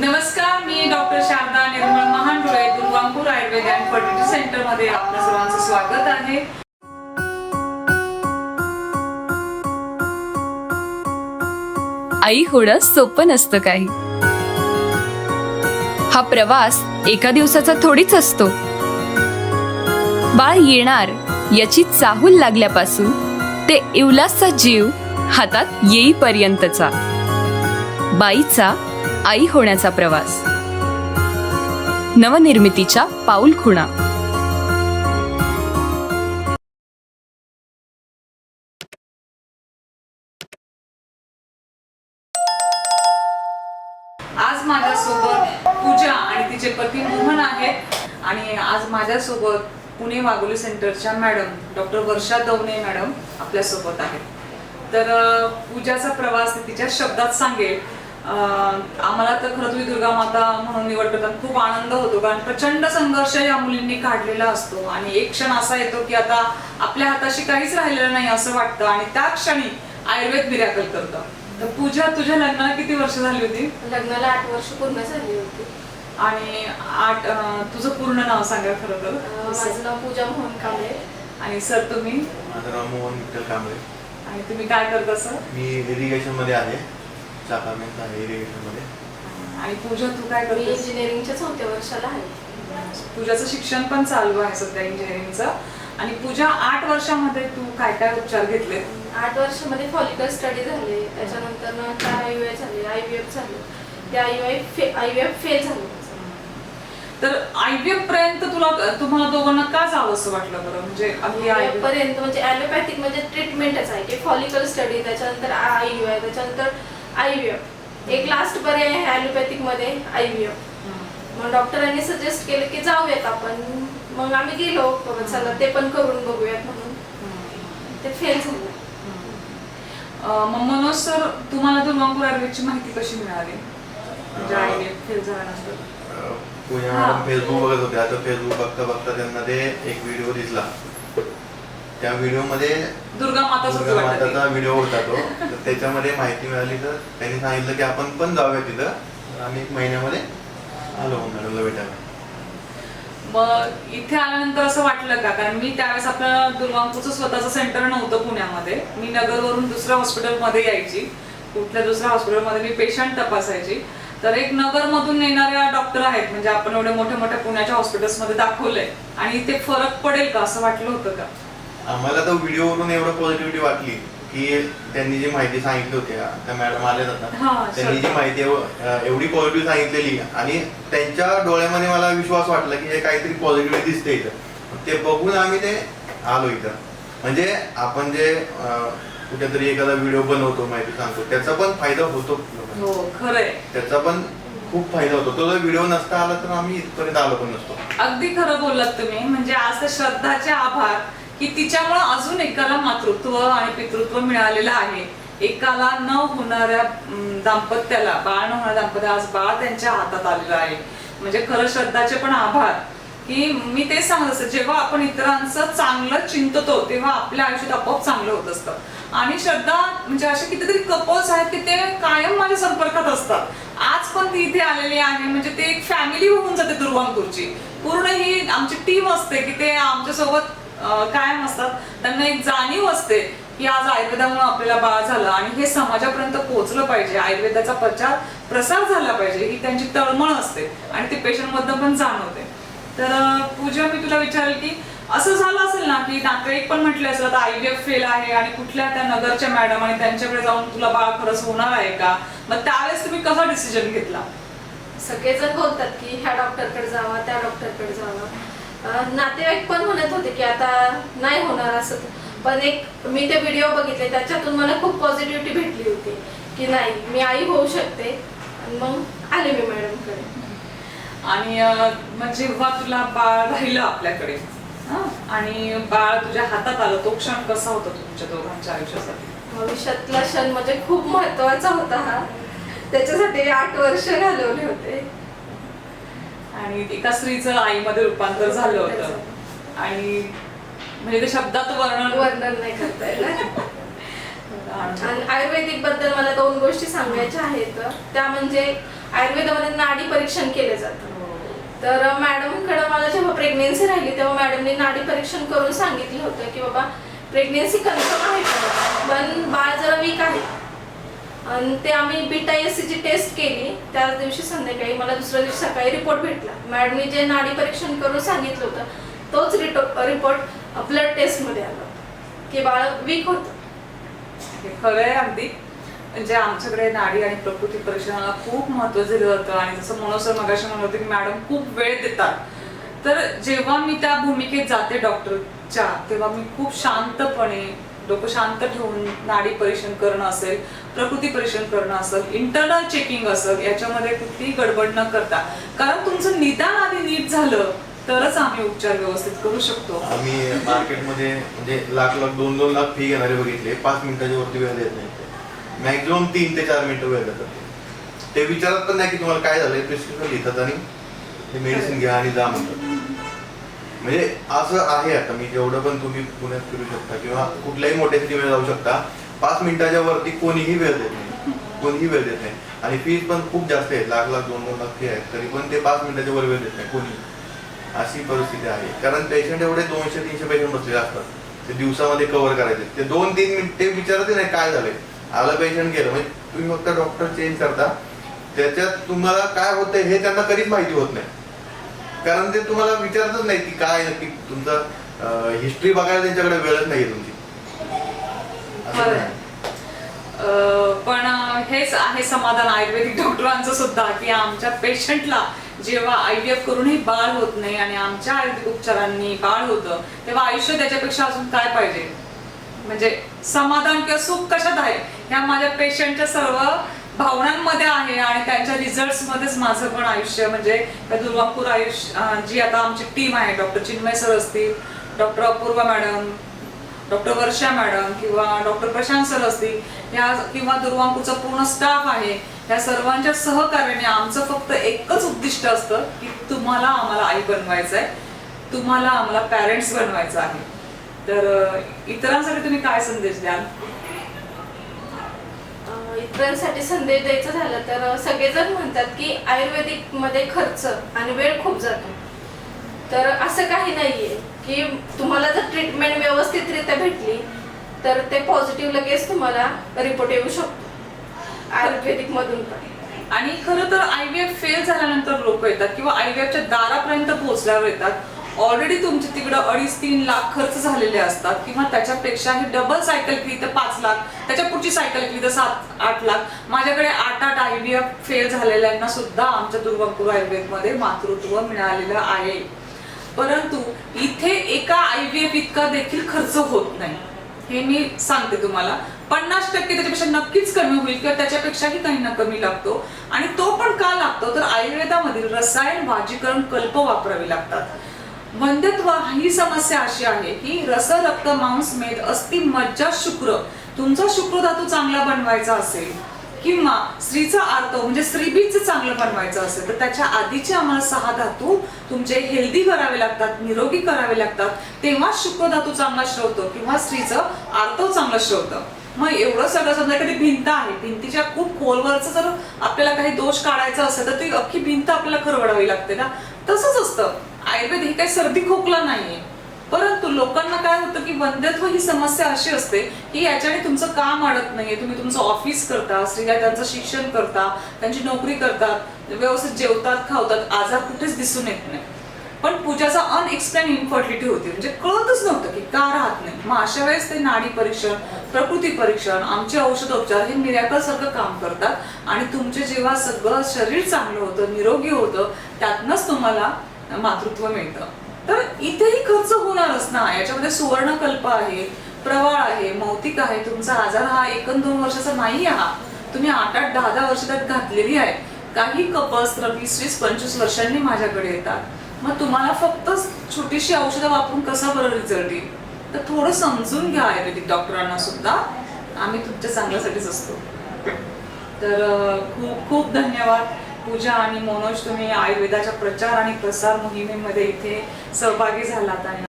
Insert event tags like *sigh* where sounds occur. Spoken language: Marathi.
नमस्कार मी doctor Sharda Nirmal Mahandule Durvanpur Ayurved and fertility सेंटरमध्ये आपल्या सर्वांचं स्वागत आहे. आई होणं सोपं नसतं काही. हा प्रवास एका दिवसाचा थोडीच असतो. बाळ येणार याची चाहूल लागल्यापासून ते इवलासचा जीव हातात येईपर्यंतचा. बाईचा आई होण्याचा प्रवास. नवनिर्मितीच्या पाऊल खुणा. आज माझ्यासोबत पूजा आणि तिचे पती मोहन आहेत. आणि आज माझ्यासोबत पुणे वाघोली सेंटरच्या madam doctor Varsha Davane madam आपल्यासोबत आहेत. तर पूजाचा प्रवास तिच्या शब्दात सांगेल. आम्हाला तर खरं तुम्ही दुर्गा माता म्हणून निवडतो तर खूप आनंद होतो कारण प्रचंड संघर्ष या मुलींनी काढलेला असतो. आणि एक क्षण असा येतो की आता आपल्या हाताशी काहीच राहिलेलं नाही असं वाटतं आणि त्या क्षणी आयुर्वेद मिराकल करतं. तर पूजा तुझ्या लग्नाला किती वर्ष झाली होती? लग्नाला आठ वर्ष पूर्ण झाली होती. आणि आठ तुझं पूर्ण नाव सांगा खरं तर. माझं नाव पूजा मोहन कांबळे. आणि सर तुम्ही? माझं नाव मोहन विठ्ठल कांबळे. आणि तुम्ही काय करता सर? मी इरिगेशनमध्ये आहे. चाकामेंट आहे इरिगेशनमध्ये आणि पूजा तू काय मी करतेस? इंजिनिअरिंगच्या चौथ्या वर्षाला आहे. पूजाचं शिक्षण पण चालू आहे सध्या इंजिनिअरिंगचं आणि पूजा आठ वर्षामध्ये तू काय काय उपचार घेतले? आठ वर्षामध्ये फॉलिकल स्टडी झाले. त्याच्यानंतर चार आय यू झाले. आय व्ही एफ झाले. ते आय यू फे आय व्ही एफ फेल झालं. तर आयव्हीएफ पर्यंत तुला तुम्हाला दोघांना का जावं असं वाटलं बरं? म्हणजे अगदी IVF IVF पर्यंत म्हणजे ॲलोपॅथिक म्हणजे ट्रीटमेंटच आहे. की फॉलिकल स्टडी त्याच्यानंतर आय यू आहे त्याच्यानंतर आय व्ही एफ. एक लास्ट पर्याय आहे ॲलोपॅथिकमध्ये आय व्ही एफ. हम्म. मग डॉक्टरांनी सजेस्ट केलं की जाऊयात आपण. मग आम्ही गेलो चला ते पण करून बघूयात म्हणून. ते फेल झालं. मग मनोज सर तुम्हाला दुर्वांपूर आयुर्वेदची माहिती कशी मिळाली? म्हणजे आयव्हीएफ फेल झाल्यानंतर फेसबुक बघत होते. आता फेसबुक बघता बघता त्यांना ते एक व्हिडिओ दिसला. त्या व्हिडिओमध्ये दुर्गा माताच होती दुर्गा. माताचा व्हिडिओ होता तो. तर त्याच्यामध्ये माहिती मिळाली तर त्यांनी सांगितलं की आपण पण जाऊया तिथं. आम्ही एक महिन्यामध्ये आलो मॅडमला भेटायला. मग इथे आल्यानंतर असं वाटलं का? कारण मी त्यावेळेस आपलं दुर्वांपूरचं स्वतःचं सेंटर नव्हतं पुण्यामध्ये. मी नगरवरून दुसऱ्या हॉस्पिटलमध्ये यायची. कुठल्या दुसऱ्या हॉस्पिटलमध्ये मी पेशंट तपासायची. तर एक नगरमधून येणाऱ्या डॉक्टर आहेत. म्हणजे आपण एवढे मोठ्या मोठ्या पुण्याच्या हॉस्पिटल्समध्ये दाखवलंय. आणि इथे फरक पडेल का? असं वाटलं होतं का? आम्हाला तर व्हिडिओवरून एवढं पॉझिटिव्हिटी वाटली की त्यांनी जी माहिती सांगितली होती त्या मॅडम आल्या जातात त्यांनी जी. माहिती एवढी पॉझिटिव्ह सांगितलेली आणि त्यांच्या डोळ्यामध्ये मला विश्वास वाटला की हे काहीतरी पॉझिटिव्हिटी दिसते इथं. ते बघून आम्ही ते आलो इथं. म्हणजे आपण जे कुठेतरी एखादा व्हिडिओ बनवतो माहिती सांगतो त्याचा पण फायदा होतो. हो खरंय. त्याचा पण खूप फायदा होतो. तो जर व्हिडिओ नसता आला तर आम्ही इथपर्यंत आलो पण नसतो. अगदी खरं बोललात तुम्ही. म्हणजे त्या श्रद्धाचे आभार. की तिच्यामुळे अजून एकाला मातृत्व आणि पितृत्व मिळालेलं आहे. एकाला न होणाऱ्या दाम्पत्याला बाळ न होणाऱ्या दाम्पत्या आज बाळ त्यांच्या हातात आलेलं आहे. म्हणजे खरं श्रद्धाचे पण आभार. की मी तेच सांगत असते जेव्हा आपण इतरांचं चांगलं चिंततो तेव्हा आपल्या आयुष्यात आपोआप चांगलं होत असतं. आणि श्रद्धा म्हणजे असे कितीतरी कपल्स आहेत की ते कायम माझ्या संपर्कात असतात. आज पण ती इथे आलेली आहे म्हणजे ते एक फॅमिली होऊन जाते दुर्वांपूरची पूर्ण ही आमची टीम असते की ते आमच्यासोबत कायम असतात. त्यांना एक जाणीव असते की आज आयुर्वेदामुळे आपल्याला बाळ झालं आणि हे समाजापर्यंत पोहोचलं पाहिजे. आयुर्वेदाचा प्रचार प्रसार झाला पाहिजे. ही त्यांची तळमळ असते आणि ते पेशंट मधनं पण जाणवते. तर पूजा मी तुला विचारेल की असं झालं असेल ना की नातेवाईक पण म्हटले असेल आता एफ फेल आहे आणि कुठल्या त्या नगरच्या मॅडम आणि त्यांच्याकडे जाऊन तुला बाळ खरंच होणार आहे का? मग त्यावेळेस तुम्ही कसा डिसिजन घेतला? सगळेजण बोलतात की ह्या डॉक्टरकडे जावा त्या डॉक्टरकडे जावा. नातेवाईक पण म्हणत होते की आता नाही होणार असं. पण एक मी ते व्हिडिओ बघितले त्याच्यातून मला खूप पॉझिटिव्हिटी भेटली होती. की नाही मी आई होऊ शकते. मग आले मी मॅडमकडे आणि मग जेव्हा तुला बाळ राहिलं आपल्याकडे हं, आणि बाळ तुझ्या हातात आलं तो क्षण कसा होता तुमच्या दोघांच्या आयुष्यासाठी? भविष्यातला क्षण म्हणजे खूप महत्त्वाचा होता हा. त्याच्यासाठी आठ वर्ष घालवले होते. आणि एका स्त्रीचं आईमध्ये रूपांतर झालं होतं. आणि म्हणजे ते शब्दात वर्णन वर्णन नाही करता *laughs* आणि आयुर्वेदिकबद्दल मला दोन गोष्टी सांगायच्या आहेत. त्या म्हणजे आयुर्वेदामध्ये नाडी परीक्षण केलं जातं. तर मॅडमकडे मला जेव्हा प्रेग्नेन्सी राहिली तेव्हा मॅडमने नाडी परीक्षण करून सांगितलं होतं की बाबा प्रेग्नेन्सी कन्फर्म आहे? पण बाळ जरा वीक आहे. आणि ते आम्ही बीटा एस सीची टेस्ट केली. त्याच दिवशी संध्याकाळी मला दुसऱ्या दिवशी सकाळी रिपोर्ट भेटला. मॅडमने जे नाडी परीक्षण करून सांगितलं होतं तोच रिपोर्ट ब्लड टेस्टमध्ये आला. की बाळ वीक होतं. हे खरं आहे अगदी. म्हणजे आमच्याकडे नाडी आणि प्रकृती परीक्षणाला खूप महत्त्व दिलं जातं. आणि जसं मनोसर मगाशी म्हणत होते की मॅडम खूप वेळ देतात. तर जेव्हा मी त्या भूमिकेत जाते डॉक्टरच्या तेव्हा मी खूप शांतपणे डोकं शांत ठेवून नाडी परीक्षण करणं असेल प्रकृती परीक्षण करणं असेल इंटरनल चेकिंग असेल याच्यामध्ये कुठलीही गडबड न करता. कारण तुमचं निदान आधी नीट झालं तरच आम्ही उपचार व्यवस्थित करू शकतो. आम्ही मार्केटमध्ये म्हणजे लाख लाख दोन दोन लाख फी घेणारे बघितले पाच मिनिटाच्या वरती वेळ देत नाही. मॅक्झिमम तीन ते चार मिनिटं वेळ देतात. ते विचारत पण नाही की तुम्हाला काय झालंय प्रिस्क्रिप्शन लिहितात आणि मेडिसिन घ्या आणि जा म्हणतात. म्हणजे असं आहे आता मी जेवढं पण तुम्ही पुण्यात फिरू शकता किंवा कुठल्याही मोठ्या सिटीमध्ये जाऊ शकता पाच मिनिटाच्या वरती कोणीही वेळ देत नाही. कोणीही वेळ देत नाही. आणि फीज पण खूप जास्त आहे लाख लाख दोन दोन लाख फी आहेत तरी पण ते पाच मिनिटाच्या वर वेळ देत नाही कोणी. अशी परिस्थिती आहे. कारण पेशंट एवढे दोनशे तीनशे पेशंट बसलेले असतात. ते दिवसामध्ये कव्हर करायचे. ते दोन तीन मिनिट ते विचारते नाही काय झालंय. आलं पेशंट गेलं. म्हणजे तुम्ही फक्त डॉक्टर चेंज करता. त्याच्यात तुम्हाला काय होतंय हे त्यांना कधीच माहिती होत नाही. कारण ते तुम्हाला विचारतच नाही की काय नक्की तुमचं हिस्ट्री बघायला त्यांच्याकडे वेळच तुमची असं. नाही. अं, पण हेच आहे समाधान आयुर्वेदिक डॉक्टरांचं सुद्धा की आमच्या पेशंटला जेव्हा आय व्ही एफ करूनही बाळ होत नाही आणि आमच्या आयुर्वेदिक उपचारांनी बाळ होतं तेव्हा आयुष्य त्याच्यापेक्षा अजून काय पाहिजे म्हणजे समाधान किंवा सुख कशात आहे ह्या माझ्या पेशंटच्या सर्व भावनांमध्ये आहे आणि त्यांच्या रिझल्ट्समध्येच माझं पण आयुष्य म्हणजे त्या दुर्वापूर आयुष्य जी आता आमची टीम आहे डॉक्टर चिन्मय सर असतील doctor Apurva madam doctor Varsha madam किंवा डॉक्टर प्रशांत सर असतील या किंवा दुर्गापूरचा पूर्ण स्टाफ आहे या सर्वांच्या सहकार्याने आमचं फक्त एकच उद्दिष्ट असतं की तुम्हाला आम्हाला आई बनवायचं आहे तुम्हाला आम्हाला पॅरेंट्स बनवायचं आहे. तर इतरांसाठी तुम्ही काय संदेश द्याल? साठी संदेश द्यायचा झाला तर सगळेजण म्हणतात की आयुर्वेदिकमध्ये खर्च आणि वेळ खूप जातो. तर असं काही नाहीये की तुम्हाला जर ट्रीटमेंट व्यवस्थितरित्या भेटली तर ते पॉझिटिव्ह लगेच तुम्हाला रिपोर्ट येऊ शकतो. आयुर्वेदिक मधून पण. आणि खरं तर आय व्ही एफ फेल झाल्यानंतर लोक येतात किंवा आय व्ही एफच्या दारापर्यंत पोहोचल्यावर येतात. ऑलरेडी तुमचे तिकडं अडीच तीन लाख खर्च झालेले असतात. किंवा त्याच्यापेक्षा ही डबल सायकल केली तर पाच लाख त्याच्या पुढची सायकल केली तर सात आठ लाख. माझ्याकडे आठ आठ आय व्ही एफ फेल झालेल्यांना सुद्धा आमच्या दुर्गापूर आयुर्वेदमध्ये मातृत्व मिळालेलं आहे. परंतु इथे एका आय व्ही एफ इतका देखील खर्च होत नाही. हे मी सांगते तुम्हाला. पन्नास टक्के त्याच्यापेक्षा नक्कीच कमी होईल किंवा त्याच्यापेक्षाही काही ना कमी लागतो. आणि तो पण का लागतो? तर आयुर्वेदामधील रसायन भाजीकरण कल्प वापरावे लागतात. वंध्यत्व ही समस्या अशी आहे की रस रक्त मांस मेद अस्थि मज्जा शुक्र. तुमचा शुक्र धातू चांगला बनवायचा असेल किंवा स्त्रीचा अर्थ म्हणजे स्त्रीबीज चांगलं बनवायचं असेल तर त्याच्या आधीचे आम्हाला सहा धातू तुमचे हेल्दी करावे लागतात निरोगी करावे लागतात. तेव्हा शुक्र धातू चांगला श्रवतो किंवा स्त्रीचं आर्तव चांगलं श्रवतं. मग एवढं सगळं समजा एखादी भिंत आहे भिंतीच्या खूप खोलवरचं जर आपल्याला काही दोष काढायचा असेल तर ती अख्खी भिंत आपल्याला खरवडावी लागते ना? तसंच असतं. आयुर्वेद ही काही सर्दी खोकला नाहीये. परंतु लोकांना काय होतं की वंध्यत्व ही समस्या अशी असते की याच्याने तुमचं काम अडत नाहीये. तुम्ही तुमचं ऑफिस करता स्त्रिया त्यांचं शिक्षण करता त्यांची नोकरी करतात व्यवस्थित जेवतात खावतात आजार कुठेच दिसून येत नाही. पण पूजाचा अनएक्सप्लेन इन्फर्टिलिटी होती. म्हणजे कळतच नव्हतं की का राहत नाही. मग अशा वेळेस ते नाडी परीक्षण प्रकृती परीक्षण आमचे औषधोपचार हे मिरॅकल सारखं काम करतात. आणि तुमचे जेव्हा सगळं शरीर चांगलं होतं निरोगी होतं त्यातनंच तुम्हाला मातृत्व मिळतं. तर इथेही खर्च होणारच ना. याच्यामध्ये सुवर्णकल्प आहे प्रवाळ आहे मौतिक आहे. तुमचा आजार हा एक दोन वर्षाचा नाही आहात तुम्ही आठ आठ दहा दहा वर्ष त्यात घातलेली आहे. काही कपल्स तर वीस वीस पंचवीस वर्षांनी माझ्याकडे येतात. मग तुम्हाला फक्त छोटीशी औषधं वापरून कसा बरं रिझल्ट येईल? तर थोडं समजून घ्या आयुर्वेदिक डॉक्टरांना सुद्धा. आम्ही तुमच्या चांगल्यासाठीच असतो. तर खूप खूप धन्यवाद. पूजा आणि मनोज तुम्ही आयुर्वेदाच्या प्रचार आणि प्रसार मोहिमेमध्ये इथे सहभागी झालात आणि